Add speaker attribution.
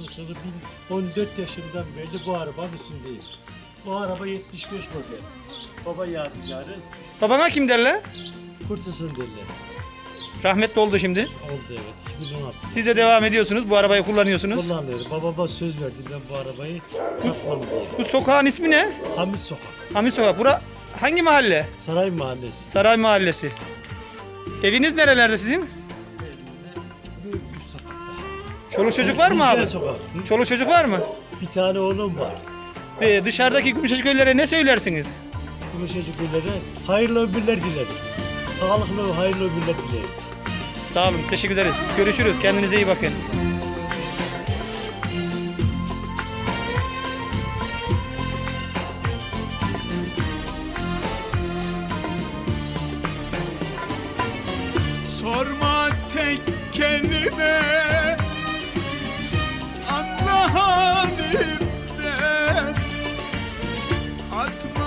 Speaker 1: olduğunu bin- 14 yaşından beri bu arabanın üstündeyim. Bu araba 75 model. Baba yadigarı
Speaker 2: Babana kim derler?
Speaker 1: kurtusun derler.
Speaker 2: Rahmetli oldu şimdi.
Speaker 1: Oldu evet 2016.
Speaker 2: Siz de devam ediyorsunuz. Bu arabayı kullanıyorsunuz.
Speaker 1: Kullanıyorum. Babama söz verdim ben bu arabayı satmam diye.
Speaker 2: Bu sokağın ismi ne?
Speaker 1: Hamit Sokak.
Speaker 2: Hamit Sokak. Bura hangi mahalle?
Speaker 1: Saray Mahallesi.
Speaker 2: Saray Mahallesi. Eviniz nerelerde sizin? Çoluk çocuk var mı abi?
Speaker 1: Sokak.
Speaker 2: Çoluk çocuk var mı?
Speaker 1: Bir tane oğlum var.
Speaker 2: Ee, dışarıdaki Gümüşhacıköylere ne söylersiniz?
Speaker 1: Gümüşhacı Güller'e hayırlı ömürler dilerim. Sağlıklı ve hayırlı ömürler dilerim.
Speaker 2: Sağ olun. Teşekkür ederiz. Görüşürüz. Kendinize iyi bakın.
Speaker 3: Sorma tek kelime Altman.